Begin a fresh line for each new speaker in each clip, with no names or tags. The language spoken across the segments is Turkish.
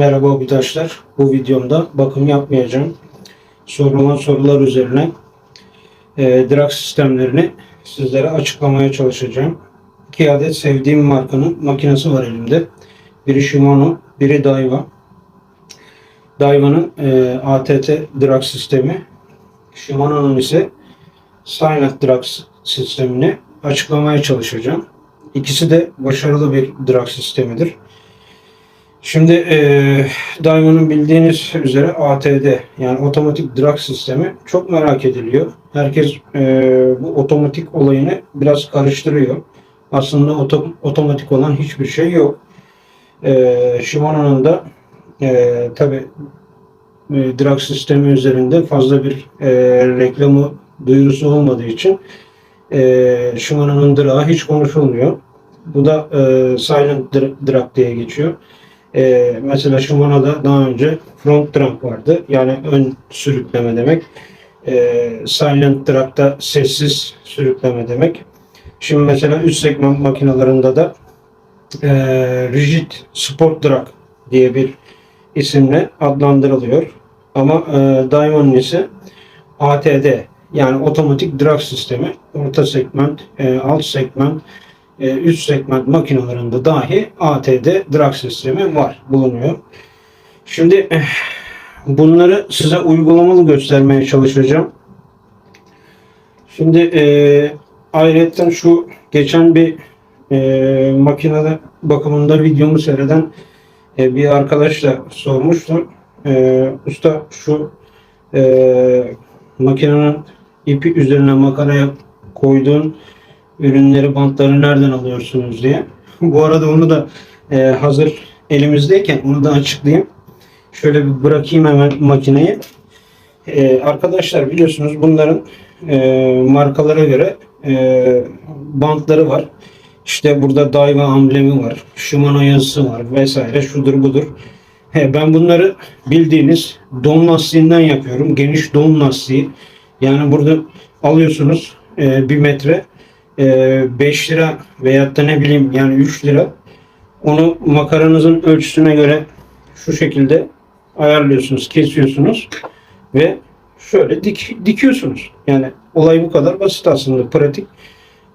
Merhaba arkadaşlar. Bu videomda bakım yapmayacağım. Sorulan sorular üzerine e, drag sistemlerini sizlere açıklamaya çalışacağım. İki adet sevdiğim markanın makinesi var elimde. Biri Shimano, biri Daiwa. Daiwa'nın e, ATT drag sistemi, Shimano'nun ise Silent drag sistemini açıklamaya çalışacağım. İkisi de başarılı bir drag sistemidir. Şimdi e, Daiwa'nın bildiğiniz üzere ATD yani otomatik drag sistemi çok merak ediliyor. Herkes e, bu otomatik olayını biraz karıştırıyor. Aslında oto- otomatik olan hiçbir şey yok. E, Shimano'nun da e, tabi e, drag sistemi üzerinde fazla bir e, reklamı duyurusu olmadığı için e, Shimano'nun drag'ı hiç konuşulmuyor. Bu da e, silent dra- drag diye geçiyor. E, mesela Shimano'da daha önce front drag vardı. Yani ön sürükleme demek. E, silent drag'da sessiz sürükleme demek. Şimdi mesela üst segment makinalarında da e, rigid sport drag diye bir isimle adlandırılıyor. Ama e, Diamond'un ise ATD yani otomatik drag sistemi orta segment, e, alt segment, e, üst segment makinalarında dahi ATD drag sistemi var, bulunuyor. Şimdi eh, bunları size uygulamalı göstermeye çalışacağım. Şimdi e, ayrıca şu geçen bir e, makinede bakımında videomu seyreden e, bir arkadaş da sormuştu. E, usta şu e, makinenin ipi üzerine makaraya koyduğun ürünleri, bantları nereden alıyorsunuz diye. Bu arada onu da e, hazır elimizdeyken onu da açıklayayım. Şöyle bir bırakayım hemen makineyi. E, arkadaşlar biliyorsunuz bunların e, markalara göre e, bantları var. İşte burada Daiwa amblemi var. Shimano yazısı var vesaire şudur budur. He, ben bunları bildiğiniz don lastiğinden yapıyorum. Geniş don lastiği. Yani burada alıyorsunuz e, bir metre 5 lira veyahut da ne bileyim yani 3 lira. Onu makaranızın ölçüsüne göre şu şekilde ayarlıyorsunuz, kesiyorsunuz ve şöyle dik, dikiyorsunuz. Yani olay bu kadar basit aslında, pratik.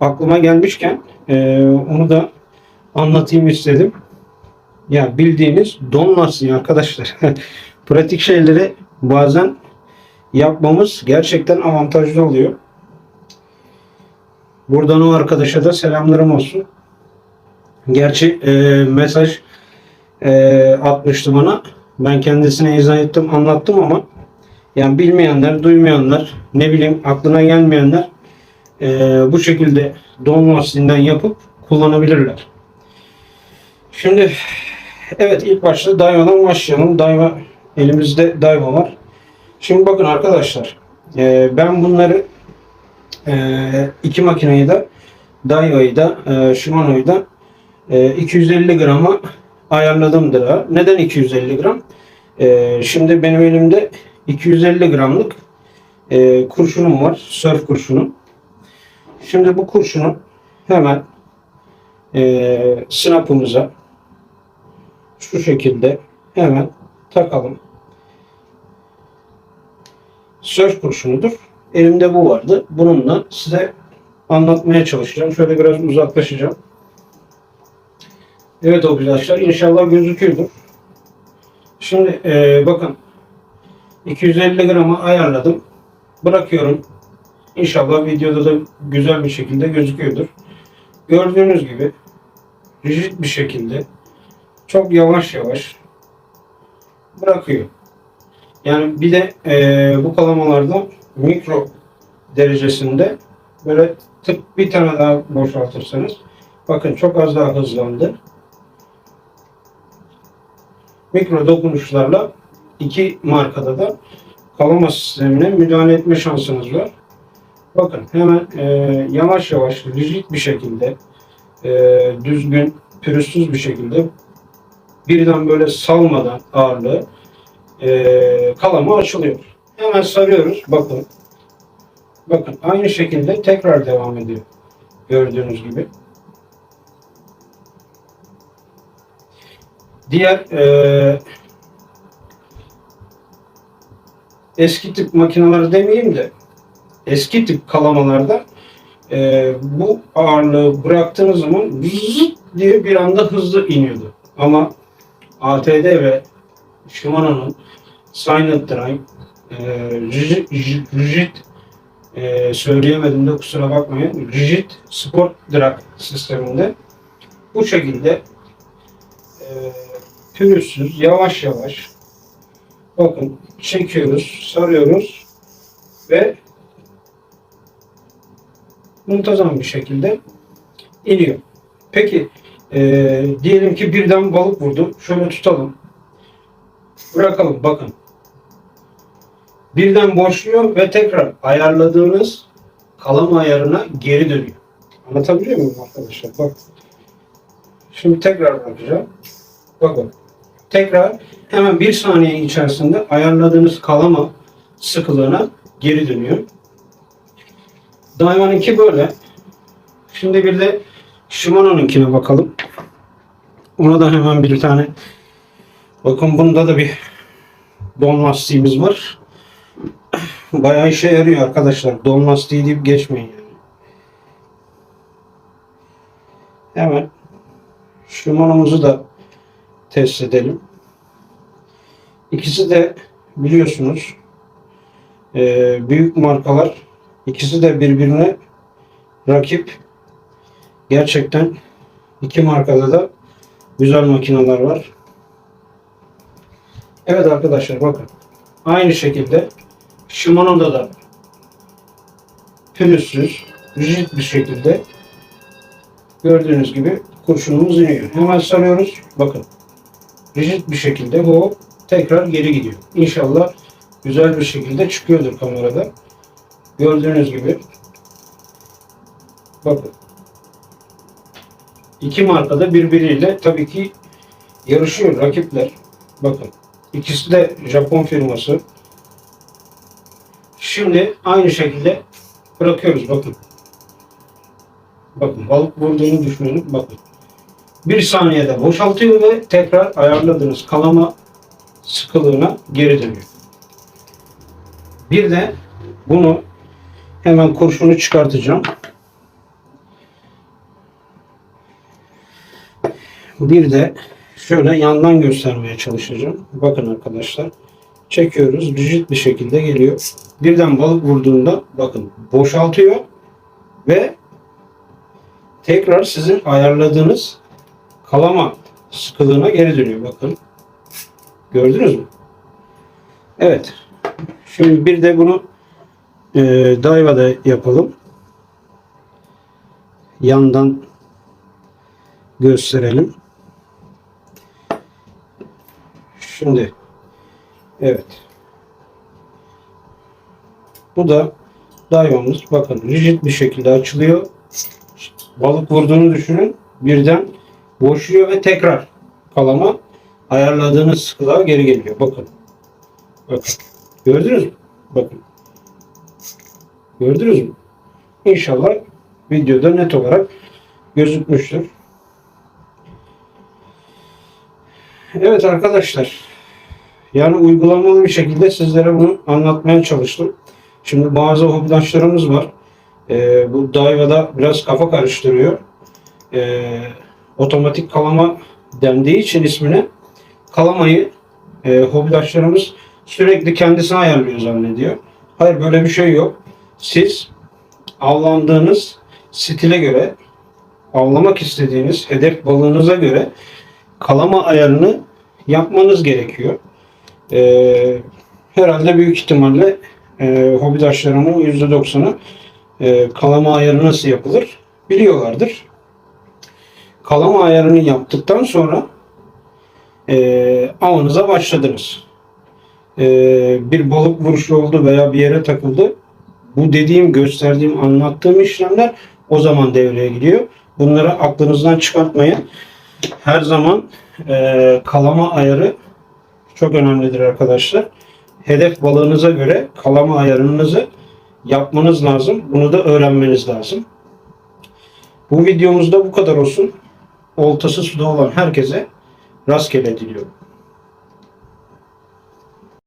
Aklıma gelmişken e, onu da anlatayım istedim. Ya bildiğiniz don arkadaşlar. pratik şeyleri bazen yapmamız gerçekten avantajlı oluyor. Buradan o arkadaşa da selamlarım olsun. Gerçi e, mesaj e, atmıştı bana. Ben kendisine izah ettim, anlattım ama yani bilmeyenler, duymayanlar, ne bileyim aklına gelmeyenler e, bu şekilde don lastiğinden yapıp kullanabilirler. Şimdi evet ilk başta Daiwa'dan başlayalım. Daiwa elimizde Daiwa var. Şimdi bakın arkadaşlar e, ben bunları e, iki makineyi de Daiwa'yı da e, Shimano'yu da e, 250 grama ayarladımdır. ha. Neden 250 gram? E, şimdi benim elimde 250 gramlık e, kurşunum var. Surf kurşunu. Şimdi bu kurşunu hemen e, snap'ımıza şu şekilde hemen takalım. Surf kurşunudur. Elimde bu vardı. Bununla size anlatmaya çalışacağım. Şöyle biraz uzaklaşacağım. Evet arkadaşlar inşallah gözüküyordur. Şimdi e, bakın 250 grama ayarladım. Bırakıyorum. İnşallah videoda da güzel bir şekilde gözüküyordur. Gördüğünüz gibi rigid bir şekilde çok yavaş yavaş bırakıyor. Yani bir de e, bu kalamalarda mikro derecesinde böyle tık bir tane daha boşaltırsanız bakın çok az daha hızlandı. Mikro dokunuşlarla iki markada da kalama sistemine müdahale etme şansınız var. Bakın hemen e, yavaş yavaş rigid bir şekilde e, düzgün pürüzsüz bir şekilde birden böyle salmadan ağırlığı e, kalama açılıyor. Hemen sarıyoruz. Bakın. Bakın aynı şekilde tekrar devam ediyor. Gördüğünüz gibi. Diğer e, eski tip makineler demeyeyim de eski tip kalamalarda e, bu ağırlığı bıraktığınız zaman vızıt diye bir anda hızlı iniyordu. Ama ATD ve Shimano'nun Silent Drive e, rigid, rigid e, söyleyemedim de kusura bakmayın. Rigid Sport Drag sisteminde bu şekilde e, pürüzsüz, yavaş yavaş bakın çekiyoruz, sarıyoruz ve muntazam bir şekilde iniyor. Peki e, diyelim ki birden balık vurdu. Şöyle tutalım. Bırakalım bakın. Birden boşluyor ve tekrar ayarladığınız kalama ayarına geri dönüyor. Anlatabiliyor muyum arkadaşlar? Bak. Şimdi tekrar bırakacağım. Bakın. Tekrar hemen bir saniye içerisinde ayarladığınız kalama sıkılığına geri dönüyor. Daiwa'nınki böyle. Şimdi bir de Shimano'nunkine bakalım. Ona da hemen bir tane bakın bunda da bir don lastiğimiz var. Bayağı işe yarıyor arkadaşlar. Don lastiği deyip geçmeyin yani. Hemen Shimano'muzu da test edelim. İkisi de biliyorsunuz eee, büyük markalar İkisi de birbirine rakip. Gerçekten iki markada da güzel makineler var. Evet arkadaşlar bakın. Aynı şekilde Shimano'da da pürüzsüz, rigid bir şekilde gördüğünüz gibi kurşunumuz iniyor. Hemen sarıyoruz. Bakın. Rigid bir şekilde bu tekrar geri gidiyor. İnşallah güzel bir şekilde çıkıyordur kamerada. Gördüğünüz gibi bakın iki markada birbiriyle tabii ki yarışıyor rakipler. Bakın ikisi de Japon firması. Şimdi aynı şekilde bırakıyoruz bakın. Bakın balık vurduğunu düşünün bakın. Bir saniyede boşaltıyor ve tekrar ayarladığınız kalama sıkılığına geri dönüyor. Bir de bunu Hemen kurşunu çıkartacağım. Bir de şöyle yandan göstermeye çalışacağım. Bakın arkadaşlar. Çekiyoruz. Rigid bir şekilde geliyor. Birden balık vurduğunda bakın boşaltıyor ve tekrar sizin ayarladığınız kalama sıkılığına geri dönüyor. Bakın. Gördünüz mü? Evet. Şimdi bir de bunu e, Daiwa'da yapalım. Yandan gösterelim. Şimdi evet. Bu da Daiwa'mız. Bakın rigid bir şekilde açılıyor. Balık vurduğunu düşünün. Birden boşuyor ve tekrar kalama ayarladığınız sıkılığa geri geliyor. Bakın. Bakın. Gördünüz mü? Bakın. Gördünüz mü? İnşallah videoda net olarak gözükmüştür. Evet arkadaşlar. Yani uygulamalı bir şekilde sizlere bunu anlatmaya çalıştım. Şimdi bazı hobidaşlarımız var. Ee, bu Daiwa'da biraz kafa karıştırıyor. Ee, otomatik kalama dendiği için ismine kalamayı e, hobidaşlarımız sürekli kendisine ayarlıyor zannediyor. Hayır böyle bir şey yok siz avlandığınız stile göre avlamak istediğiniz hedef balığınıza göre kalama ayarını yapmanız gerekiyor. Ee, herhalde büyük ihtimalle e, hobidaşlarımın %90'ı e, kalama ayarı nasıl yapılır biliyorlardır. Kalama ayarını yaptıktan sonra e, avınıza başladınız. E, bir balık vuruşu oldu veya bir yere takıldı bu dediğim, gösterdiğim, anlattığım işlemler o zaman devreye giriyor. Bunları aklınızdan çıkartmayın. Her zaman e, kalama ayarı çok önemlidir arkadaşlar. Hedef balığınıza göre kalama ayarınızı yapmanız lazım. Bunu da öğrenmeniz lazım. Bu videomuzda bu kadar olsun. Oltası suda olan herkese rastgele diliyorum.